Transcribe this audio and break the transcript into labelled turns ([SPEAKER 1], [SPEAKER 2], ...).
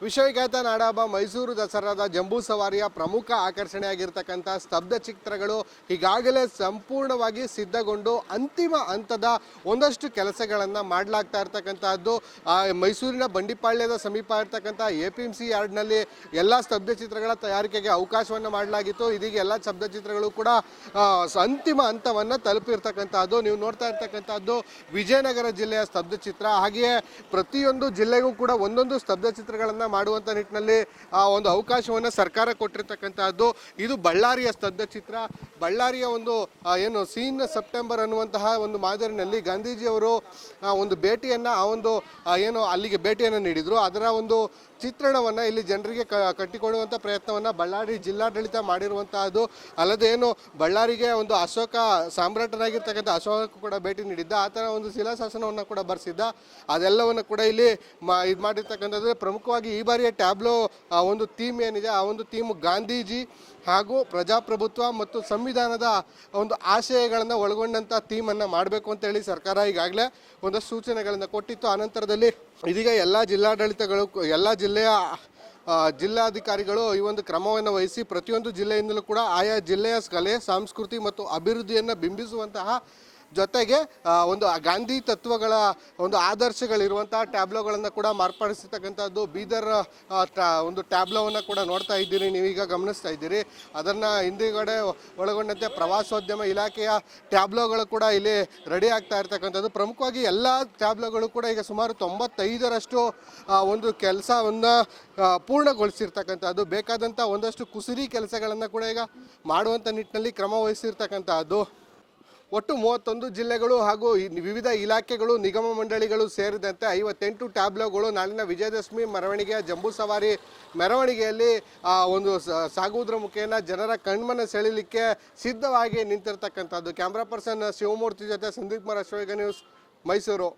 [SPEAKER 1] ವಿಶ್ವವಿಖ್ಯಾತ ನಾಡಹಬ್ಬ ಮೈಸೂರು ದಸರಾದ ಜಂಬೂ ಸವಾರಿಯ ಪ್ರಮುಖ ಆಕರ್ಷಣೆಯಾಗಿರ್ತಕ್ಕಂಥ ಸ್ತಬ್ಧ ಚಿತ್ರಗಳು ಈಗಾಗಲೇ ಸಂಪೂರ್ಣವಾಗಿ ಸಿದ್ಧಗೊಂಡು ಅಂತಿಮ ಹಂತದ ಒಂದಷ್ಟು ಕೆಲಸಗಳನ್ನು ಮಾಡಲಾಗ್ತಾ ಇರ್ತಕ್ಕಂಥದ್ದು ಆ, ಮೈಸೂರಿನ ಬಂಡಿಪಾಳ್ಯದ ಸಮೀಪ ಇರ್ತಕ್ಕಂಥ ಎ ಪಿ ಎಂ ಸಿ ಯಾರ್ಡ್ನಲ್ಲಿ ಎಲ್ಲ ಸ್ತಬ್ಧ ಚಿತ್ರಗಳ ತಯಾರಿಕೆಗೆ ಅವಕಾಶವನ್ನು ಮಾಡಲಾಗಿತ್ತು. ಇದೀಗ ಎಲ್ಲ ಸ್ತಬ್ಧ ಚಿತ್ರಗಳು ಕೂಡ ಅಂತಿಮ ಹಂತವನ್ನು ತಲುಪಿರ್ತಕ್ಕಂಥದ್ದು ನೀವು ನೋಡ್ತಾ ಇರ್ತಕ್ಕಂಥದ್ದು ವಿಜಯನಗರ ಜಿಲ್ಲೆಯ ಸ್ತಬ್ಧ ಚಿತ್ರ. ಹಾಗೆಯೇ ಪ್ರತಿಯೊಂದು ಜಿಲ್ಲೆಗೂ ಕೂಡ ಒಂದೊಂದು ಸ್ತಬ್ಧ ಚಿತ್ರಗಳನ್ನು ಮಾಡುವಂಥ ನಿಟ್ಟಿನಲ್ಲಿ ಆ ಒಂದು ಅವಕಾಶವನ್ನು ಸರ್ಕಾರ ಕೊಟ್ಟಿರ್ತಕ್ಕಂಥದ್ದು ಇದು ಬಳ್ಳಾರಿಯ ಸ್ತಬ್ಧ ಚಿತ್ರ ಬಳ್ಳಾರಿಯ ಒಂದು ಏನು, ಸೀನ್ ಸೆಪ್ಟೆಂಬರ್ ಅನ್ನುವಂತಹ ಒಂದು ಮಾದರಿನಲ್ಲಿ ಗಾಂಧೀಜಿಯವರು ಒಂದು ಭೇಟಿಯನ್ನು, ಆ ಒಂದು ಏನು, ಅಲ್ಲಿಗೆ ಭೇಟಿಯನ್ನು ನೀಡಿದರು. ಅದರ ಒಂದು ಚಿತ್ರಣವನ್ನು ಇಲ್ಲಿ ಜನರಿಗೆ ಕ ಕಟ್ಟಿಕೊಡುವಂಥ ಪ್ರಯತ್ನವನ್ನು ಬಳ್ಳಾರಿ ಜಿಲ್ಲಾಡಳಿತ ಮಾಡಿರುವಂತಹದ್ದು. ಅಲ್ಲದೆ ಏನು, ಬಳ್ಳಾರಿಗೆ ಒಂದು ಅಶೋಕ ಸಾಮ್ರಾಟನಾಗಿರ್ತಕ್ಕಂಥ ಅಶೋಕಕ್ಕೂ ಕೂಡ ಭೇಟಿ ನೀಡಿದ್ದ, ಆ ಥರ ಒಂದು ಶಿಲಾಶಾಸನವನ್ನು ಕೂಡ ಬರೆಸಿದ್ದ. ಅದೆಲ್ಲವನ್ನು ಕೂಡ ಇಲ್ಲಿ ಮಾ, ಇದು ಮಾಡಿರ್ತಕ್ಕಂಥದ್ದು. ಪ್ರಮುಖವಾಗಿ ಈ ಬಾರಿಯ ಟ್ಯಾಬ್ಲೋ ಒಂದು ಥೀಮ್ ಏನಿದೆ, ಆ ಒಂದು ಥೀಮ್ ಗಾಂಧೀಜಿ ಹಾಗೂ ಪ್ರಜಾಪ್ರಭುತ್ವ ಮತ್ತು ಸಂವಿಧಾನದ ಒಂದು ಆಶಯಗಳನ್ನು ಒಳಗೊಂಡಂಥ ಥೀಮನ್ನು ಮಾಡಬೇಕು ಅಂತೇಳಿ ಸರ್ಕಾರ ಈಗಾಗಲೇ ಒಂದು ಸೂಚನೆಗಳನ್ನು ಕೊಟ್ಟಿತ್ತು. ಆನಂತರದಲ್ಲಿ ಇದೀಗ ಎಲ್ಲ ಜಿಲ್ಲಾಡಳಿತಗಳು, ಎಲ್ಲ ಜಿಲ್ಲೆಯ ಜಿಲ್ಲಾಧಿಕಾರಿಗಳು ಈ ಒಂದು ಕ್ರಮವನ್ನು ವಹಿಸಿ ಪ್ರತಿಯೊಂದು ಜಿಲ್ಲೆಯಿಂದಲೂ ಕೂಡ ಆಯಾ ಜಿಲ್ಲೆಯ ಕಲೆ, ಸಂಸ್ಕೃತಿ ಮತ್ತು ಅಭಿವೃದ್ಧಿಯನ್ನು ಬಿಂಬಿಸುವಂತಹ ಜೊತೆಗೆ ಒಂದು ಗಾಂಧಿ ತತ್ವಗಳ ಒಂದು ಆದರ್ಶಗಳಿರುವಂತಹ ಟ್ಯಾಬ್ಲೋಗಳನ್ನು ಕೂಡ ಮಾರ್ಪಡಿಸಿರ್ತಕ್ಕಂಥದ್ದು ಬೀದರ್ ಒಂದು ಟ್ಯಾಬ್ಲೋವನ್ನು ಕೂಡ ನೋಡ್ತಾ ಇದ್ದೀರಿ, ನೀವೀಗ ಗಮನಿಸ್ತಾ ಇದ್ದೀರಿ. ಅದನ್ನು ಹಿಂದಿಗಡೆ ಒಳಗೊಂಡಂತೆ ಪ್ರವಾಸೋದ್ಯಮ ಇಲಾಖೆಯ ಟ್ಯಾಬ್ಲೋಗಳು ಕೂಡ ಇಲ್ಲಿ ರೆಡಿ ಆಗ್ತಾ ಇರ್ತಕ್ಕಂಥದ್ದು. ಪ್ರಮುಖವಾಗಿ ಎಲ್ಲ ಟ್ಯಾಬ್ಲೋಗಳು ಕೂಡ ಈಗ ಸುಮಾರು ತೊಂಬತ್ತೈದರಷ್ಟು ಒಂದು ಕೆಲಸವನ್ನು ಪೂರ್ಣಗೊಳಿಸಿರ್ತಕ್ಕಂಥದ್ದು. ಬೇಕಾದಂಥ ಒಂದಷ್ಟು ಕುಸಿರಿ ಕೆಲಸಗಳನ್ನು ಕೂಡ ಈಗ ಮಾಡುವಂಥ ನಿಟ್ಟಿನಲ್ಲಿ ಕ್ರಮ ವಹಿಸಿರ್ತಕ್ಕಂಥದ್ದು. ಒಟ್ಟು ಮೂವತ್ತೊಂದು ಜಿಲ್ಲೆಗಳು ಹಾಗೂ ವಿವಿಧ ಇಲಾಖೆಗಳು, ನಿಗಮ ಮಂಡಳಿಗಳು ಸೇರಿದಂತೆ ಐವತ್ತೆಂಟು ಟ್ಯಾಬ್ಲೋಗಳು ನಾಳಿನ ವಿಜಯದಶಮಿ ಮೆರವಣಿಗೆಯ ಜಂಬೂ ಸವಾರಿ ಮೆರವಣಿಗೆಯಲ್ಲಿ ಒಂದು ಸಾಗುವುದರ ಮುಖೇನ ಜನರ ಕಣ್ಮನ ಸೆಳೀಲಿಕ್ಕೆ ಸಿದ್ಧವಾಗಿ ನಿಂತಿರ್ತಕ್ಕಂಥದ್ದು. ಕ್ಯಾಮ್ರಾ ಪರ್ಸನ್ ಶಿವಮೂರ್ತಿ ಜೊತೆ ಸಂದೀಪ್ ಕುಮಾರ್ ನ್ಯೂಸ್ ಮೈಸೂರು.